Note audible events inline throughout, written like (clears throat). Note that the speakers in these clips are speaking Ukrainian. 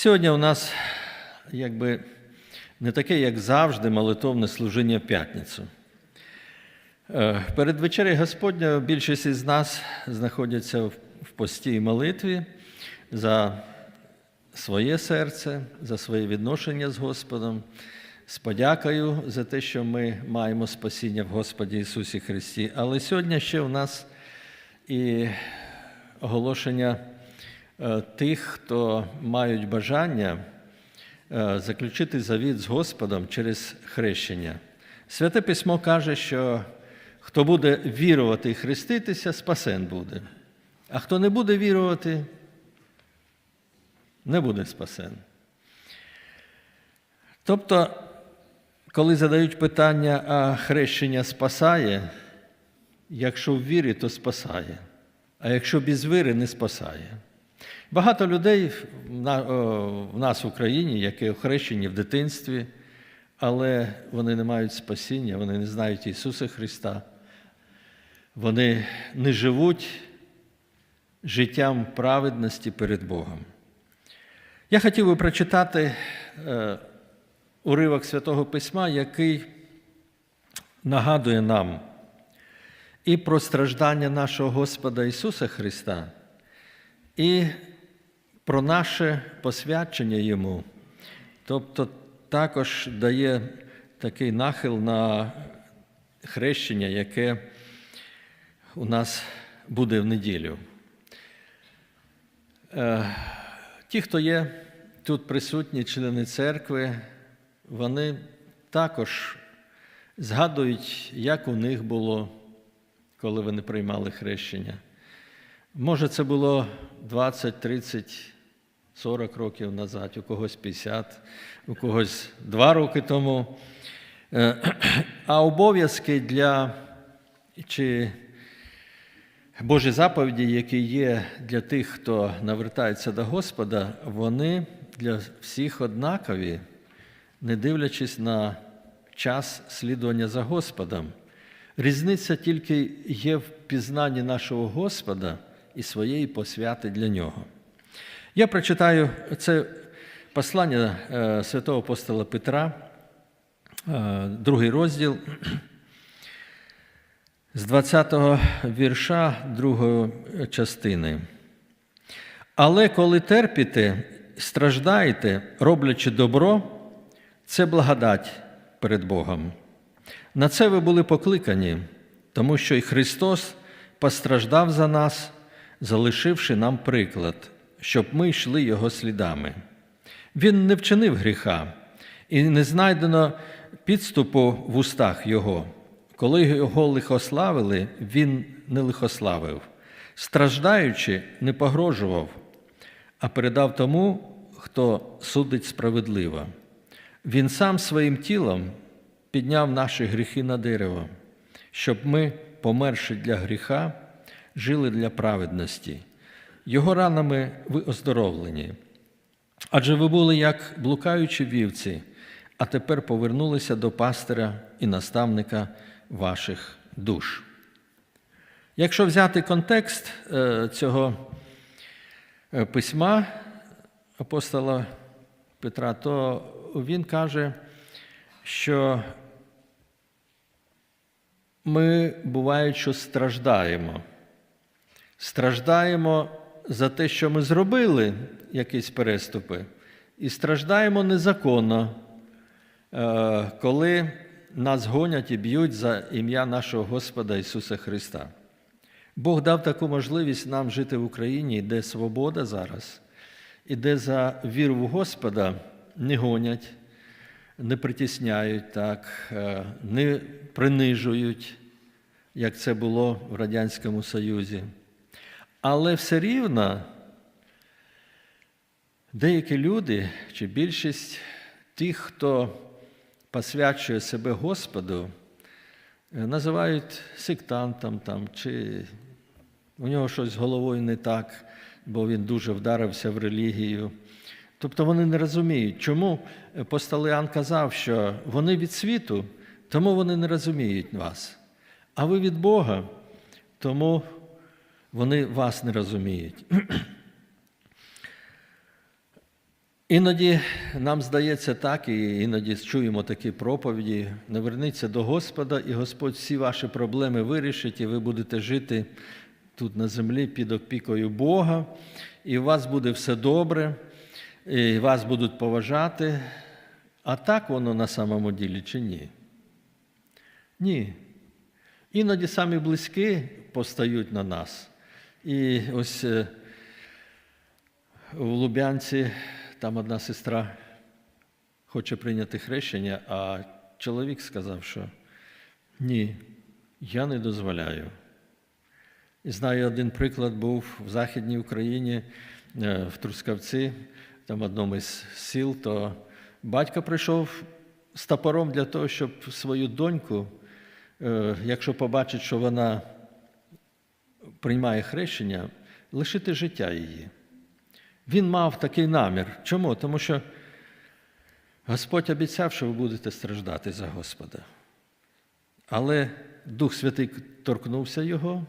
Сьогодні у нас якби не таке, як завжди, молитовне служіння в п'ятницю. Е, Перед вечерею Господня більшість із нас знаходяться в пості молитві за своє серце, за своє відношення з Господом, з подякою за те, що ми маємо спасіння в Господі Ісусі Христі. Але сьогодні ще у нас і оголошення тих, хто мають бажання е, заключити завіт з Господом через хрещення. Святе письмо каже, що хто буде вірувати і хреститися, спасен буде. А хто не буде вірувати, не буде спасен. Тобто, коли задають питання, а хрещення спасає, якщо в вірі, то спасає, а якщо без віри, не спасає. Багато людей в нас в Україні, які охрещені в дитинстві, але вони не мають спасіння, вони не знають Ісуса Христа, вони не живуть життям праведності перед Богом. Я хотів би прочитати е, уривок Святого Письма, який нагадує нам і про страждання нашого Господа Ісуса Христа, і про наше посвячення Йому. Тобто також дає такий нахил на хрещення, яке у нас буде в неділю. Е, Ті, хто є тут присутні, члени церкви, вони також згадують, як у них було, коли вони приймали хрещення. Може, це було 20, 30, 40 років назад, у когось 50, у когось 2 роки тому. Е, А обов'язки для чи Божі заповіді, які є для тих, хто навертається до Господа, вони для всіх однакові, не дивлячись на час слідування за Господом. Різниця тільки є в пізнанні нашого Господа і своєї посвяти для нього. Я прочитаю це послання е, святого апостола Петра, е, другий розділ з 20-го вірша другої частини. Але коли терпіте, страждаєте, роблячи добро, це благодать перед Богом. На це ви були покликані, тому що і Христос постраждав за нас, залишивши нам приклад, щоб ми йшли Його слідами. Він не вчинив гріха, і не знайдено підступу в устах Його. Коли його лихославили, він не лихославив, страждаючи, не погрожував, а передав тому, хто судить справедливо. Він сам своїм тілом підняв наші гріхи на дерево, щоб ми, померши для гріха, жили для праведності. Його ранами ви оздоровлені. Адже ви були як блукаючі вівці, а тепер повернулися до пастиря і наставника ваших душ. Якщо взяти контекст е, цього е, письма апостола Петра, то він каже, що ми буває, що страждаємо. Страждаємо за те, що ми зробили якісь переступи, і страждаємо незаконно, е, коли нас гонять і б'ють за ім'я нашого Господа Ісуса Христа. Бог дав таку можливість нам жити в Україні, де свобода зараз, і де за віру в Господа не гонять, не притісняють так, е, не принижують, як це було в Радянському Союзі. Але все рівно деякі люди, чи більшість тих, хто посвячує себе Господу, е, називають сектантом там, чи у нього щось з головою не так, бо він дуже вдарився в релігію. Тобто вони не розуміють, чому апостол Іоанн казав, що вони від світу, тому вони не розуміють вас. А ви від Бога, тому вони вас не розуміють. (clears throat) Іноді нам здається так, і іноді чуємо такі проповіді: наверніться до Господа, і Господь всі ваші проблеми вирішить, і ви будете жити тут на землі під опікою Бога, і у вас буде все добре, і вас будуть поважати. А так воно на самому ділі чи ні? Ні. Іноді самі близькі постають на нас. І ось е, в Лубянці там одна сестра хоче прийняти хрещення, а чоловік сказав, що ні, я не дозволяю. І знаю, один приклад був в Західній Україні, е, в Трускавці, там одному із сіл, то батько прийшов з топором для того, щоб свою доньку, е, якщо побачить, що вона приймає хрещення, лишити життя її. Він мав такий намір. Чому? Тому що Господь обіцяв, що ви будете страждати за Господа. Але Дух Святий торкнувся його,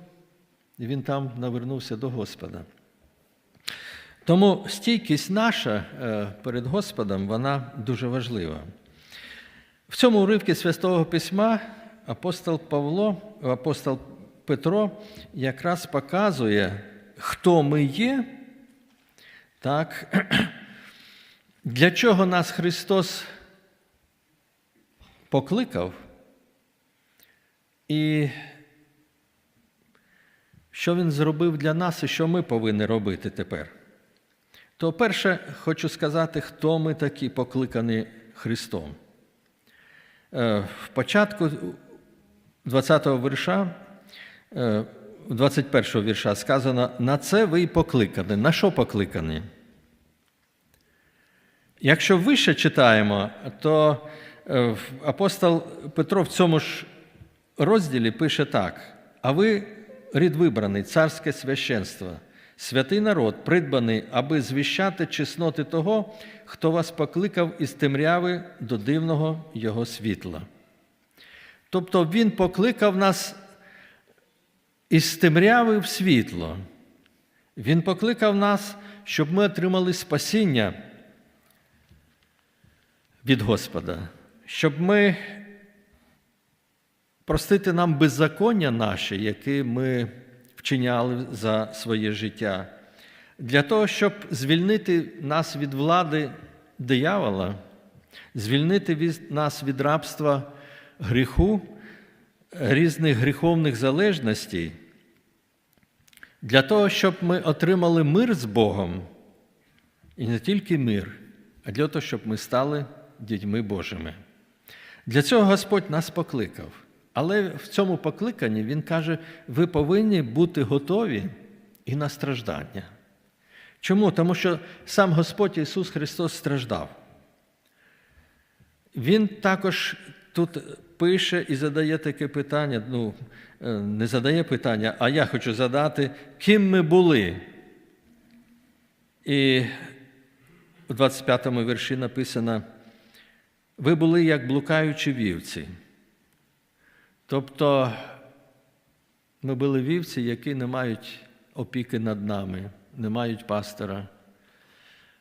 і він там навернувся до Господа. Тому стійкість наша е, перед Господом, вона дуже важлива. В цьому уривці Святого Письма апостол Павло, апостол Петро якраз показує, хто ми є, так, (clears throat) для чого нас Христос покликав, і що Він зробив для нас і що ми повинні робити тепер. То перше хочу сказати, хто ми такі покликані Христом. Е, в початку 20-го верша Е, 21 вірша сказано, на це ви і покликані. На що покликані? Якщо вище читаємо, то е, апостол Петро в цьому ж розділі пише так: а ви рід вибраний, царське священство, святий народ, придбаний, аби звіщати чесноти того, хто вас покликав із темряви до дивного Його світла. Тобто Він покликав нас із темряви в світло. Він покликав нас, щоб ми отримали спасіння від Господа, щоб ми простити нам беззаконня наші, які ми вчиняли за своє життя, для того, щоб звільнити нас від влади диявола, звільнити від нас від рабства гріху, різних гріховних залежностей, для того, щоб ми отримали мир з Богом, і не тільки мир, а для того, щоб ми стали дітьми Божими. Для цього Господь нас покликав. Але в цьому покликанні Він каже, ви повинні бути готові і на страждання. Чому? Тому що сам Господь Ісус Христос страждав. Він також тут пише і задає таке питання, ну, не задає питання, а я хочу задати, ким ми були. І у 25 му вірші написано, ви були як блукаючі вівці. Тобто ми були вівці, які не мають опіки над нами, не мають пастора.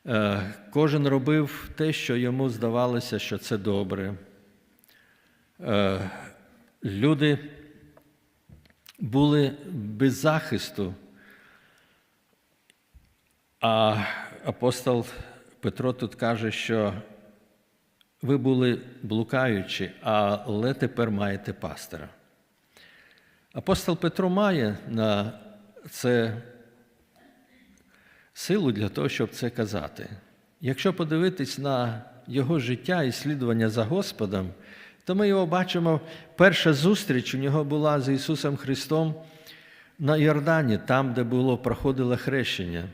Е, Кожен робив те, що йому здавалося, що це добре. Е, Люди були без захисту, а апостол Петро тут каже, що ви були блукаючі, але тепер маєте пастора. Апостол Петро має на це силу для того, щоб це казати. Якщо подивитись на його життя і слідування за Господом, то ми його бачимо, перша зустріч у нього була з Ісусом Христом на Йордані, там, де було, проходило хрещення.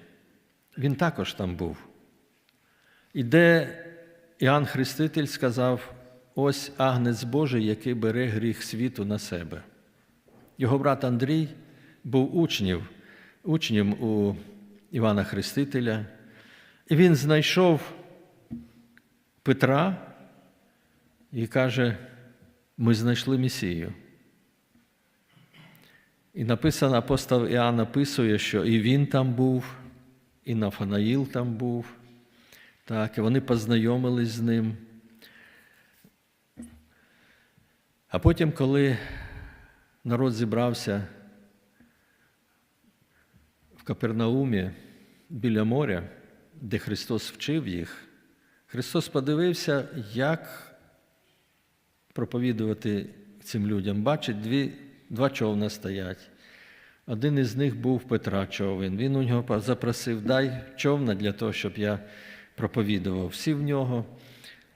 Він також там був. І де Іоанн Хреститель сказав: ось агнець Божий, який бере гріх світу на себе. Його брат Андрій був учнів, учнем у Івана Хрестителя, і він знайшов Петра і каже: ми знайшли Месію. І написано, апостол Іоанн описує, що і він там був, і Нафанаїл там був. Так, і вони познайомились з ним. А потім, коли народ зібрався в Капернаумі біля моря, де Христос вчив їх, Христос подивився, як проповідувати цим людям. Бачить, дві, два човна стоять. Один із них був Петра човен. Він у нього запросив, дай човна для того, щоб я проповідував. Сів в нього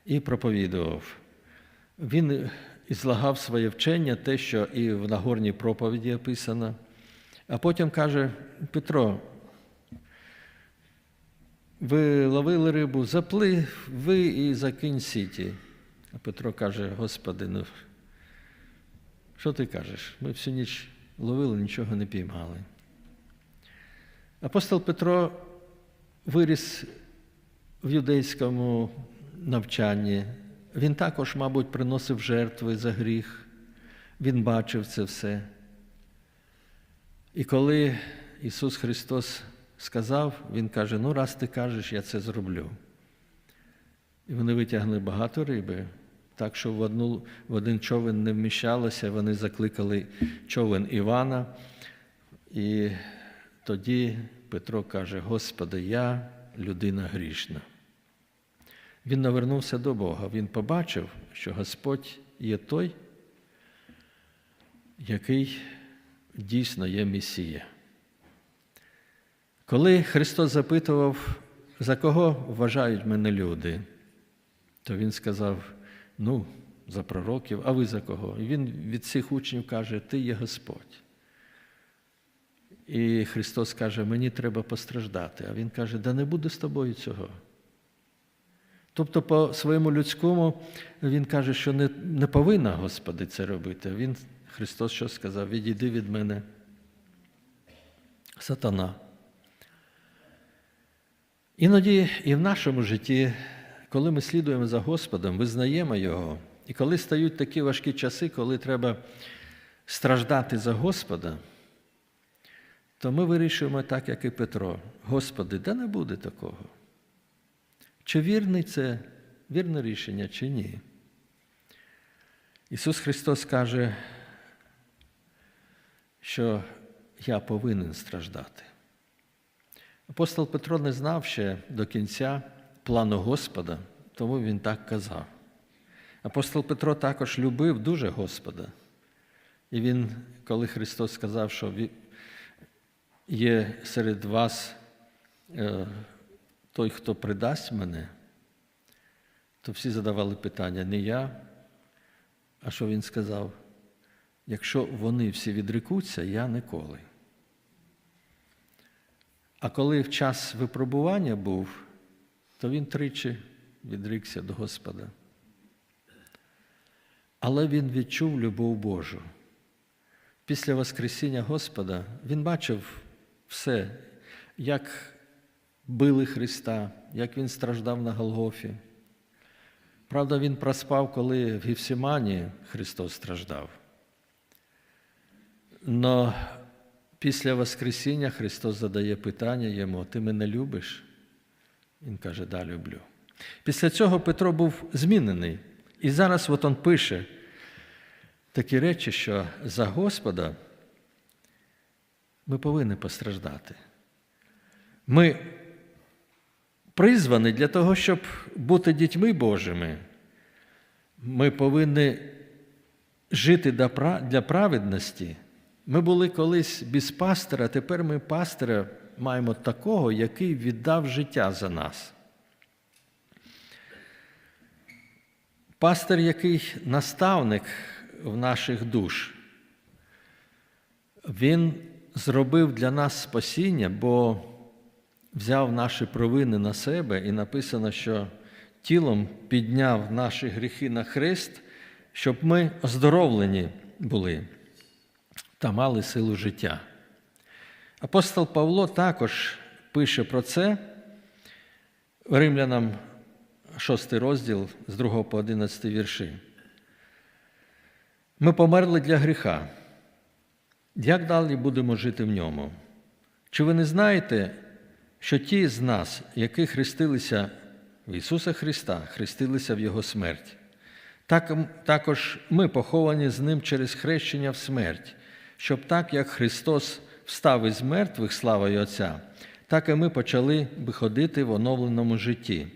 і проповідував. Він ізлагав своє вчення, те, що і в Нагорній проповіді описано. А потім каже: Петро, ви ловили рибу, заплив ви і закинь сіті. А Петро каже: Господи, ну що ти кажеш? Ми всю ніч ловили, нічого не піймали. Апостол Петро виріс в юдейському навчанні. Він також, мабуть, приносив жертви за гріх. Він бачив це все. І коли Ісус Христос сказав, Він каже: ну, раз ти кажеш, я це зроблю. І вони витягли багато риби, так що в, одну, в один човен не вміщалося, вони закликали човен Івана. І тоді Петро каже: Господи, я людина грішна. Він навернувся до Бога. Він побачив, що Господь є той, який дійсно є Месія. Коли Христос запитував, за кого вважають мене люди, то Він сказав: ну, за пророків, а ви за кого? І він від цих учнів каже, Ти є Господь. І Христос каже, мені треба постраждати. А Він каже, да не буде з тобою цього. Тобто, по своєму людському Він каже, що не, не повинна Господи це робити. Він, Христос що сказав? Відійди від мене, сатана. Іноді і в нашому житті, коли ми слідуємо за Господом, визнаємо Його, і коли стають такі важкі часи, коли треба страждати за Господа, то ми вирішуємо так, як і Петро. Господи, де не буде такого? Чи вірний це вірне рішення, чи ні? Ісус Христос каже, що я повинен страждати. Апостол Петро не знав ще до кінця плану Господа, тому він так казав. Апостол Петро також любив дуже Господа. І він, коли Христос сказав, що є серед вас е, той, хто придасть мене, то всі задавали питання, не я, а що він сказав? Якщо вони всі відрекуться, я ніколи. А коли в час випробування був, то він тричі відрікся до Господа. Але він відчув любов Божу. Після Воскресіння Господа він бачив все, як били Христа, як Він страждав на Голгофі. Правда, він проспав, коли в Гівсімані Христос страждав. Но після Воскресіння Христос задає питання йому: Ти мене любиш? Він каже, да, люблю. Після цього Петро був змінений. І зараз от він пише такі речі, що за Господа ми повинні постраждати. Ми призвані для того, щоб бути дітьми Божими. Ми повинні жити для праведності. Ми були колись без пастора, тепер ми пастора маємо такого, який віддав життя за нас. Пастор, який наставник в наших душ, він зробив для нас спасіння, бо взяв наші провини на себе і написано, що тілом підняв наші гріхи на хрест, щоб ми оздоровлені були та мали силу життя. Апостол Павло також пише про це римлянам 6 розділ з 2 по 11 вірші. Ми померли для гріха. Як далі будемо жити в ньому? Чи ви не знаєте, що ті з нас, які хрестилися в Ісуса Христа, хрестилися в Його смерть. Так, також ми поховані з Ним через хрещення в смерть, щоб так, як Христос встав із мертвих славою Отця, так і ми почали би ходити в оновленому житті.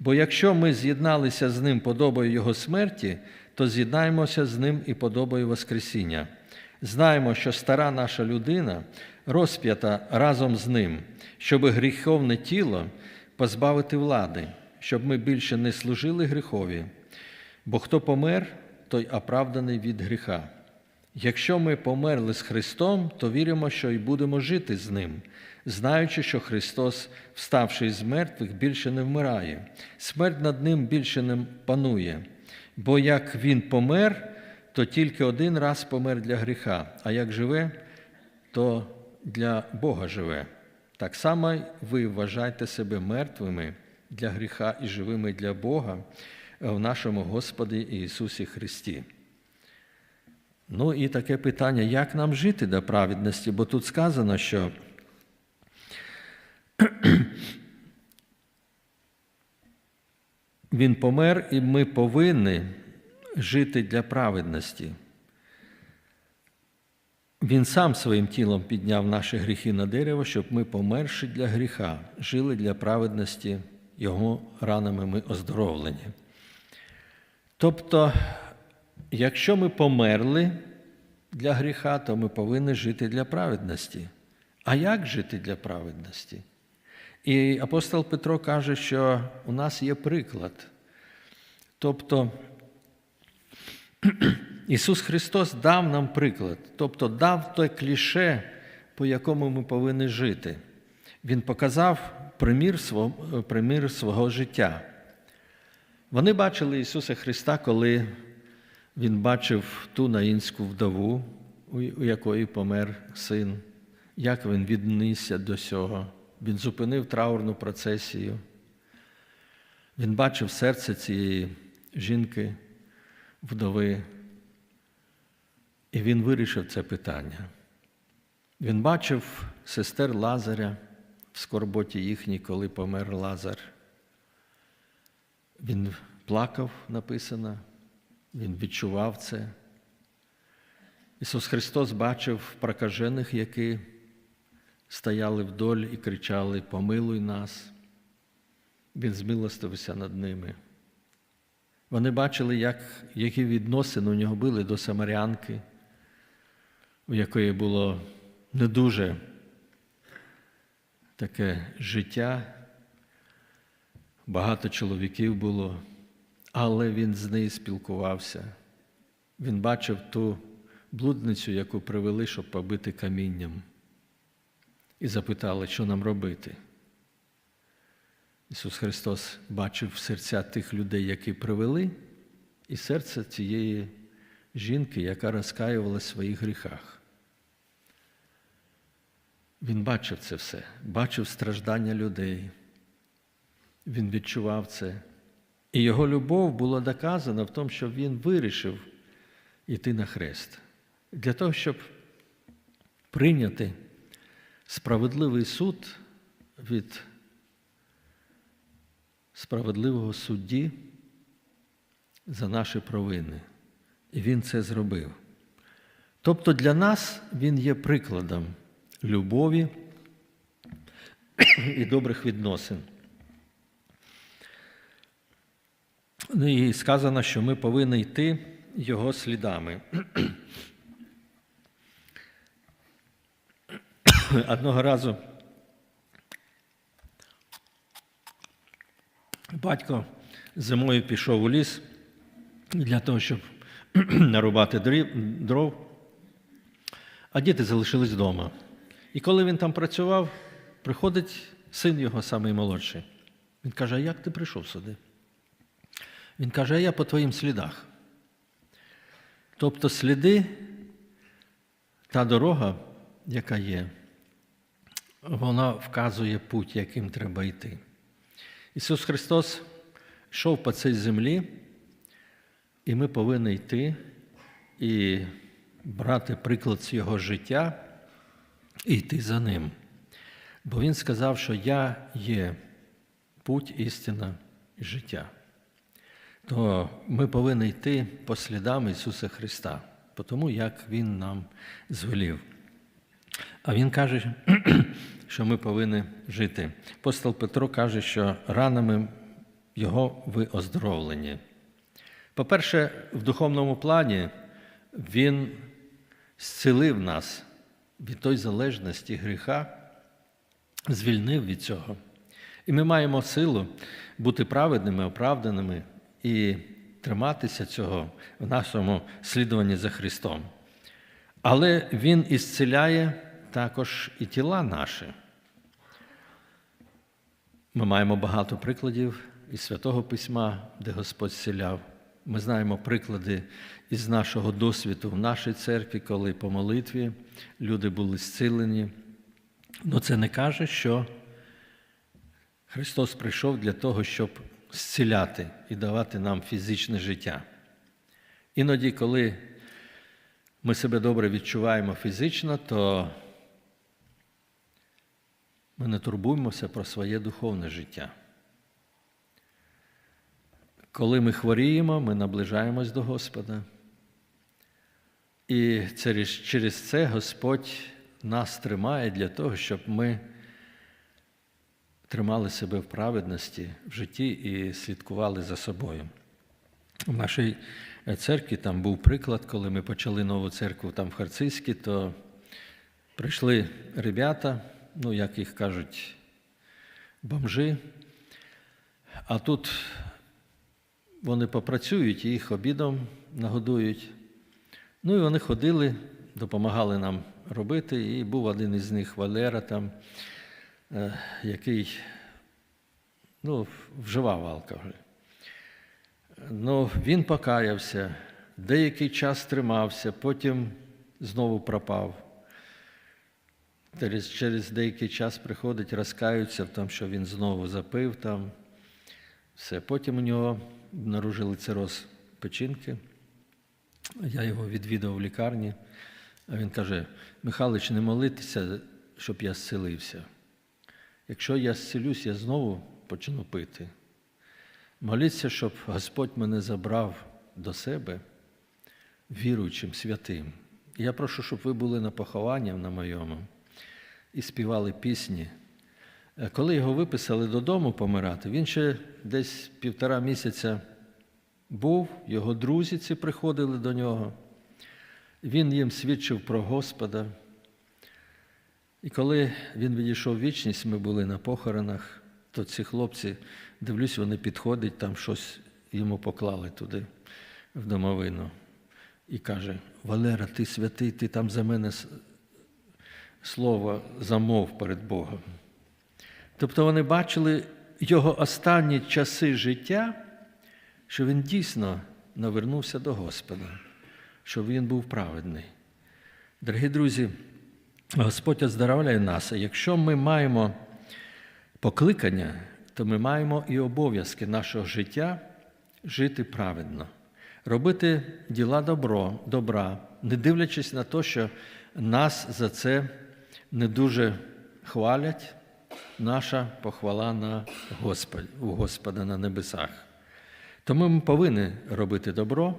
Бо якщо ми з'єдналися з Ним подобою Його смерті, то з'єднаємося з Ним і подобою Воскресіння. Знаємо, що стара наша людина розп'ята разом з Ним, щоб гріховне тіло позбавити влади, щоб ми більше не служили гріхові. Бо хто помер, той оправданий від гріха. Якщо ми померли з Христом, то віримо, що й будемо жити з Ним, знаючи, що Христос, вставши з мертвих, більше не вмирає, смерть над Ним більше не панує. Бо як Він помер, то тільки один раз помер для гріха, а як живе, то для Бога живе. Так само ви вважайте себе мертвими для гріха і живими для Бога в нашому Господі Ісусі Христі. Ну і таке питання, як нам жити до праведності? Бо тут сказано, що (clears throat) Він помер, і ми повинні жити для праведності. Він сам своїм тілом підняв наші гріхи на дерево, щоб ми, померши для гріха, жили для праведності, Його ранами ми оздоровлені. Тобто, якщо ми померли для гріха, то ми повинні жити для праведності. А як жити для праведності? І апостол Петро каже, що у нас є приклад. Тобто, (clears throat) Ісус Христос дав нам приклад, тобто дав той кліше, по якому ми повинні жити. Він показав примір свого, примір свого життя. Вони бачили Ісуса Христа, коли Він бачив ту наїнську вдову, у якої помер син, як він віднісся до цього. Він зупинив траурну процесію. Він бачив серце цієї жінки, вдови, і він вирішив це питання. Він бачив сестер Лазаря в скорботі їхній, коли помер Лазар. Він плакав, написано, він відчував це. Ісус Христос бачив прокажених, які стояли вдоль і кричали: Помилуй нас. Він змилостився над ними. Вони бачили, як, які відносини у нього були до Самарянки, у якої було не дуже таке життя. Багато чоловіків було, але він з нею спілкувався. Він бачив ту блудницю, яку привели, щоб побити камінням, і запитали, що нам робити. Ісус Христос бачив серця тих людей, які привели, і серце цієї жінки, яка розкаювалася в своїх гріхах. Він бачив це все, бачив страждання людей. Він відчував це. І його любов була доказана в тому, що він вирішив йти на хрест для того, щоб прийняти справедливий суд від справедливого судді за наші провини. І він це зробив. Тобто для нас він є прикладом любові і добрих відносин. Ну і сказано, що ми повинні йти його слідами. Одного разу батько зимою пішов у ліс для того, щоб (clears throat) нарубати дров, а діти залишились вдома. І коли він там працював, приходить син його, самий. Він каже: А як ти прийшов сюди? Він каже, я по твоїм слідах. Тобто сліди, та дорога, яка є, вона вказує путь, яким треба йти. Ісус Христос йшов по цій землі, і ми повинні йти і брати приклад з Його життя і йти за Ним. Бо Він сказав, що я є путь, істина і життя. То ми повинні йти по слідам Ісуса Христа, по тому, як Він нам звелів. А Він каже, (clears throat) що ми повинні жити. Апостол Петро каже, що ранами Його ви оздоровлені. По-перше, в духовному плані Він зцілив нас від той залежності гріха, звільнив від цього. І ми маємо силу бути праведними, оправданими і триматися цього в нашому слідуванні за Христом. Але Він ісціляє також і тіла наші. Ми маємо багато прикладів із Святого Письма, де Господь зціляв. Ми знаємо приклади із нашого досвіду в нашій церкві, коли по молитві люди були зцілені. Але це не каже, що Христос прийшов для того, щоб зціляти і давати нам фізичне життя. Іноді, коли ми себе добре відчуваємо фізично, то ми не турбуємося про своє духовне життя. Коли ми хворіємо, ми наближаємось до Господа. І через, це Господь нас тримає для того, щоб ми тримали себе в праведності в житті і слідкували за собою. В нашій церкві там був приклад, коли ми почали нову церкву там в Харцизькій, то прийшли ребята, ну, як їх кажуть, бомжи, а тут вони попрацюють їх обідом нагодують. Ну і вони ходили, допомагали нам робити, і був один із них Валера, там, е, який ну, вживав алкоголь. Ну, він покаявся, деякий час тримався, потім знову пропав. Через, через деякий час приходить, розкаються в тому, що він знову запив там. Все. Потім у нього обнаружили цироз печінки. Я його відвідав в лікарні, а він каже: Михайлович, не молитися, щоб я зцілився. Якщо я зцілюсь, я знову почну пити. Моліться, щоб Господь мене забрав до себе віруючим, святим. Я прошу, щоб ви були на похованні на моєму і співали пісні. Е, Коли його виписали додому помирати, він ще десь півтора місяця був, його друзі ці приходили до нього. Він їм свідчив про Господа. І коли він відійшов в вічність, ми були на похоронах, то ці хлопці, дивлюсь, вони підходять, там щось йому поклали туди, в домовину. І каже: Валера, ти святий, ти там за мене слово замов перед Богом. Тобто вони бачили його останні часи життя, що він дійсно навернувся до Господа, що він був праведний. Дорогі друзі, Господь оздоровляє нас. Якщо ми маємо покликання, то ми маємо і обов'язки нашого життя жити праведно, робити діла добро, добра, не дивлячись на те, що нас за це не дуже хвалять, наша похвала на Господь, у Господа на небесах. Тому ми повинні робити добро,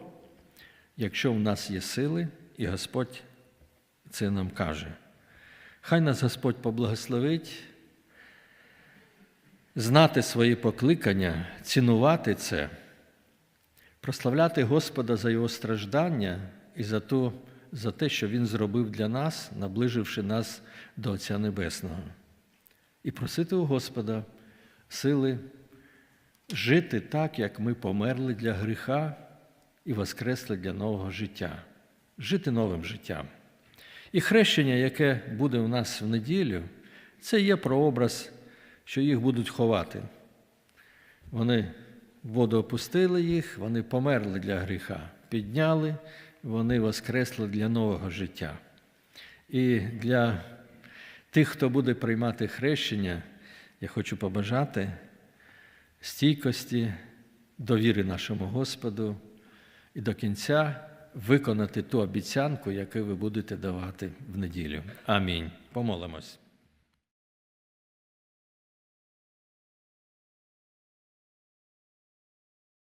якщо в нас є сили, і Господь це нам каже. Хай нас Господь поблагословить, знати свої покликання, цінувати це, прославляти Господа за Його страждання і за, ту, за те, що Він зробив для нас, наближивши нас до Отця Небесного. І просити у Господа сили жити так, як ми померли для гріха і воскресли для нового життя, жити новим життям. І хрещення, яке буде у нас в неділю, це є прообраз, що їх будуть ховати. Вони воду опустили їх, вони померли для гріха, підняли, вони воскресли для нового життя. І для тих, хто буде приймати хрещення, я хочу побажати стійкості, довіри нашому Господу і до кінця виконати ту обіцянку, яку ви будете давати в неділю. Амінь. Помолимось.